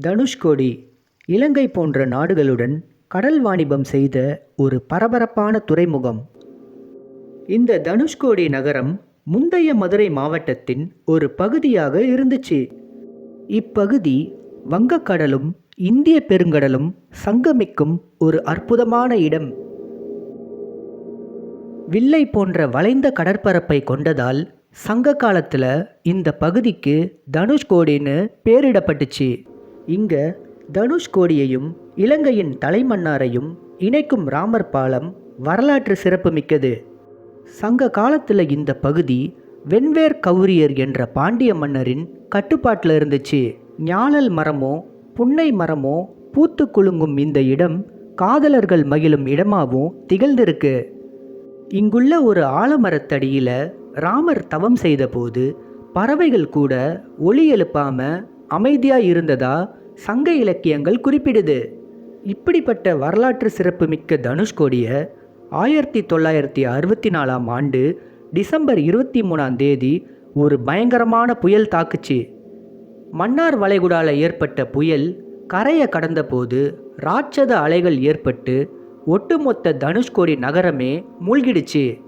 தனுஷ்கோடி இலங்கை போன்ற நாடுகளுடன் கடல் வாணிபம் செய்த ஒரு பரபரப்பான துறைமுகம். இந்த தனுஷ்கோடி நகரம் முந்தைய மதுரை மாவட்டத்தின் ஒரு பகுதியாக இருந்துச்சு. இப்பகுதி வங்கக்கடலும் இந்திய பெருங்கடலும் சங்கமிக்கும் ஒரு அற்புதமான இடம். வில்லை போன்ற வளைந்த கடற்பரப்பை கொண்டதால் சங்க காலத்தில் இந்த பகுதிக்கு தனுஷ்கோடின்னு பேரிடப்பட்டுச்சு. இங்க தனுஷ்கோடியையும் இலங்கையின் தலைமன்னாரையும் இணைக்கும் ராமர் பாலம் வரலாற்று சிறப்புமிக்கது. சங்க காலத்தில் இந்த பகுதி வெண்வேர் கௌரியர் என்ற பாண்டிய மன்னரின் கட்டுப்பாட்டில் இருந்துச்சு. ஞாழல் மரமோ புன்னை மரமோ பூத்து குலுங்கும் இந்த இடம் காதலர்கள் மகிழும் இடமாகவும் திகழ்ந்திருக்கு. இங்குள்ள ஒரு ஆலமரத்தடியில ராமர் தவம் செய்தபோது பறவைகள் கூட ஒளி எழுப்பாம அமைதியா இருந்ததா சங்க இலக்கியங்கள் குறிப்பிடுது. இப்படிப்பட்ட வரலாற்று சிறப்புமிக்க தனுஷ்கோடிய ஆயிரத்தி தொள்ளாயிரத்தி அறுபத்தி நாலாம் ஆண்டு டிசம்பர் இருபத்தி மூணாம் தேதி ஒரு பயங்கரமான புயல் தாக்குச்சு. மன்னார் வளைகுடால ஏற்பட்ட புயல் கரையை கடந்தபோது ராட்சத அலைகள் ஏற்பட்டு ஒட்டுமொத்த தனுஷ்கோடி நகரமே மூழ்கிடுச்சு.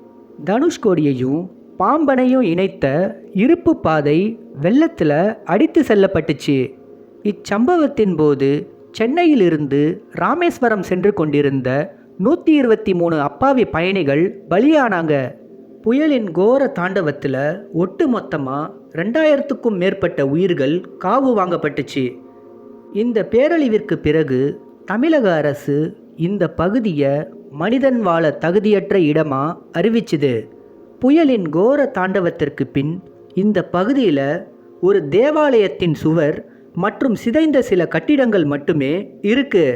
தனுஷ்கோடியையும் பாம்பனையும் இணைத்த இருப்பு பாதை வெள்ளத்தில் அடித்து செல்லப்பட்டுச்சு. இச்சம்பவத்தின் போது சென்னையிலிருந்து ராமேஸ்வரம் சென்று கொண்டிருந்த நூற்றி இருபத்தி மூணு அப்பாவி பயணிகள் பலியானாங்க. புயலின் கோர தாண்டவத்தில் ஒட்டு மொத்தமாக ரெண்டாயிரத்துக்கும் மேற்பட்ட உயிர்கள் காவு வாங்கப்பட்டுச்சு. இந்த பேரழிவிற்கு பிறகு தமிழக அரசு இந்த பகுதியை மனிதன் வாழ தகுதியற்ற இடமா அறிவிச்சுது. புயலின் கோர தாண்டவத்திற்கு பின் இந்த பகுதியில் ஒரு தேவாலயத்தின் சுவர் மற்றும் சிதைந்த சில கட்டிடங்கள் மட்டுமே இருக்கு.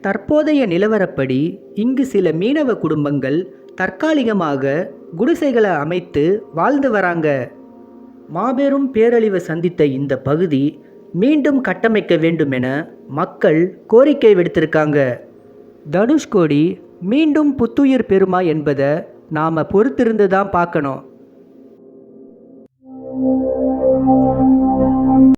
தற்போதைய நிலவரப்படி இங்கு சில மீனவ குடும்பங்கள் தற்காலிகமாக குடிசைகளை அமைத்து வாழ்ந்து வராங்க. மாபெரும் பேரழிவை சந்தித்த இந்த பகுதி மீண்டும் கட்டமைக்க வேண்டும் என மக்கள் கோரிக்கை விடுத்திருக்காங்க. தனுஷ்கோடி மீண்டும் புத்துயிர் பெறுமா என்பதை நாம் பொறுத்திருந்து தான் பார்க்கணும்.